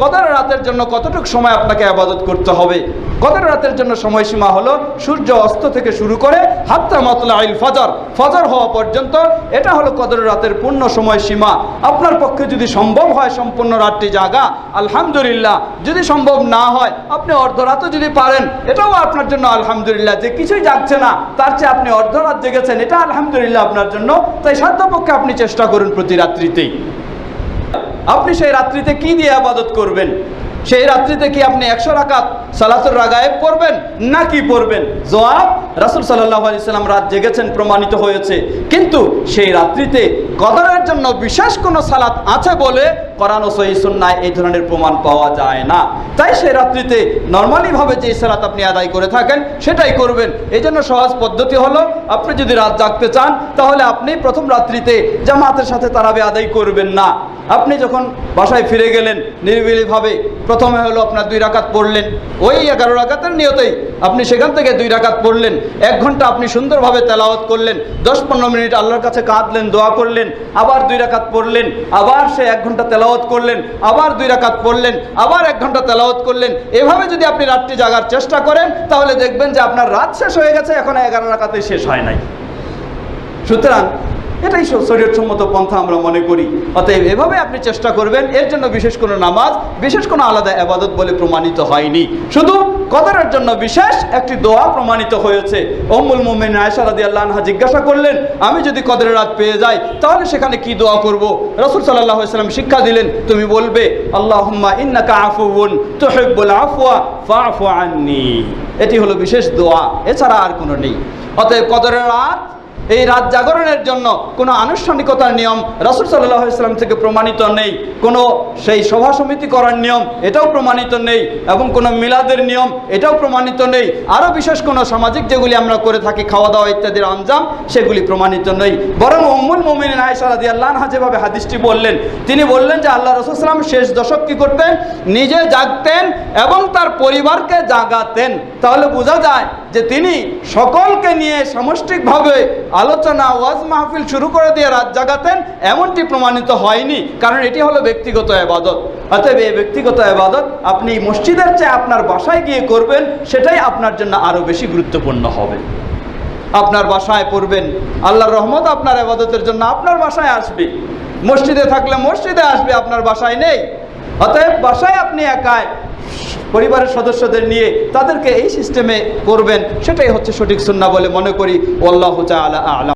কদর রাতের জন্য কতটুকু সময় আপনাকে আবাদত করতে হবে? কদর রাতের জন্য সময়সীমা হলো সূর্য অস্ত থেকে শুরু করে হাত্তা মাতলা আইল ফজর ফজর হওয়া পর্যন্ত এটা হলো কদর রাতের পূর্ণ সময়সীমা। আপনার পক্ষে যদি সম্ভব হয় সম্পূর্ণ রাতটি জাগা, আলহামদুলিল্লাহ। যদি সম্ভব না হয়, আপনি অর্ধরাতও যদি পারেন, এটাও আপনার জন্য আলহামদুলিল্লাহ। যে কিছুই যাচ্ছে না, তার চেয়ে আপনি অর্ধরাত জেগেছেন, এটা আলহামদুলিল্লাহ আপনার জন্য। তাই সাধ্যপক্ষে আপনি চেষ্টা করুন প্রতি রাত্রিতেই। আপনি সেই রাত্রিতে কি দিয়ে আবাদত করবেন? সেই রাত্রিতে কি আপনি একশো রাকাত সালাতুর রাগায়েব করবেন না কি পড়বেন? জবাব, রাসুল সাল্লাহ আলি সাল্লাম রাত জেগেছেন, প্রমাণিত হয়েছে। কিন্তু সেই রাত্রিতে কদরের জন্য বিশেষ কোনো সালাত আছে বলে কোরআন ও সহি সুন্নায় এই ধরনের প্রমাণ পাওয়া যায় না। তাই সেই রাত্রিতে নর্মালিভাবে যে সালাত আপনি আদায় করে থাকেন, সেটাই করবেন। এই জন্য সহজ পদ্ধতি হলো, আপনি যদি রাত জাগতে চান, তাহলে আপনি প্রথম রাত্রিতে জামাতের সাথে তারাবে আদায় করবেন না। আপনি যখন বাসায় ফিরে গেলেন, নিরিবিলিভাবে প্রথমে হলো আপনার দুই রাকাত পড়লেন। ওই এগারো রাকাতের নিয়তেই আপনি সেখান থেকে দুই রাকাত পড়লেন, এক ঘণ্টা আপনি সুন্দরভাবে তেলাওয়াত করলেন, দশ পনেরো মিনিট আল্লাহর কাছে কাঁদলেন, দোয়া করলেন, আবার দুই রাকাত পড়লেন, আবার সে এক ঘণ্টা তেলাওয়াত করলেন, আবার দুই রাকাত পড়লেন, আবার এক ঘণ্টা তেলাওয়াত করলেন। এভাবে যদি আপনি রাত্রি জাগার চেষ্টা করেন, তাহলে দেখবেন যে আপনার রাত শেষ হয়ে গেছে, এখন এগারো রাকাতে শেষ হয় নাই। সুতরাং এটাই শরীরসম্মত পন্থা আমরা মনে করি। অতএব এভাবে আপনি চেষ্টা করবেন, এর জন্য বিশেষ কোনো নামাজ, বিশেষ কোনো আলাদা আবাদত বলে প্রমাণিত হয়নি। শুধু কদরের জন্য বিশেষ একটি দোয়া প্রমাণিত হয়েছে। অমুল মোমেন আয়সা আল্লাহ জিজ্ঞাসা করলেন, আমি যদি কদরের রাত পেয়ে যাই, তাহলে সেখানে কি দোয়া করব? রসুল সাল্লাহ সাল্লাম শিক্ষা দিলেন, তুমি বলবে আল্লাহ ইন্নাকা আফুন তোহেবুল আফওয়া ফাফু আননি। এটি হলো বিশেষ দোয়া, এছাড়া আর কোনো নেই। অতএব কদরের রাত এই রাত জাগরণের জন্য কোনো আনুষ্ঠানিকতার নিয়ম রাসুল ইসলাম থেকে প্রমাণিত নেই। কোনো সেই সভা সমিতি করার নিয়ম, এটাও প্রমাণিত নেই। এবং কোনো মিলাদের নিয়ম, এটাও প্রমাণিত নেই। আরও বিশেষ কোনো সামাজিক যেগুলি আমরা করে থাকি খাওয়া দাওয়া ইত্যাদির আঞ্জাম, সেগুলি প্রমাণিত নেই। বরং উম্মুল মোমিন আয়সারাদি আল্লাহ যেভাবে হাদিসটি বললেন, তিনি বললেন যে আল্লাহ রসুলাম শেষ দশক কী করতেন? নিজে জাগতেন এবং তার পরিবারকে জাগাতেন। তাহলে বোঝা যায় যে তিনি সকলকে নিয়ে সামষ্টিকভাবে আলোচনা ওয়াজ মাহফিল শুরু করে দিয়ে রাত জাগাতেন, এমনটি প্রমাণিত হয়নি। কারণ এটি হলো ব্যক্তিগত আবাদত। অতএব এই ব্যক্তিগত আবাদত আপনি মসজিদের চেয়ে আপনার বাসায় গিয়ে করবেন, সেটাই আপনার জন্য আরও বেশি গুরুত্বপূর্ণ হবে। আপনার বাসায় পড়বেন, আল্লাহর রহমত আপনার আবাদতের জন্য আপনার বাসায় আসবে। মসজিদে থাকলে মসজিদে আসবে, আপনার বাসায় নেই। অতএব বাসায় আপনি একাই পরিবারের সদস্যদের নিয়ে তাদেরকে এই সিস্টেমে করবেন, সেটাই হচ্ছে সঠিক সুন্না বলে মনে করি। আল্লাহ আলা আলা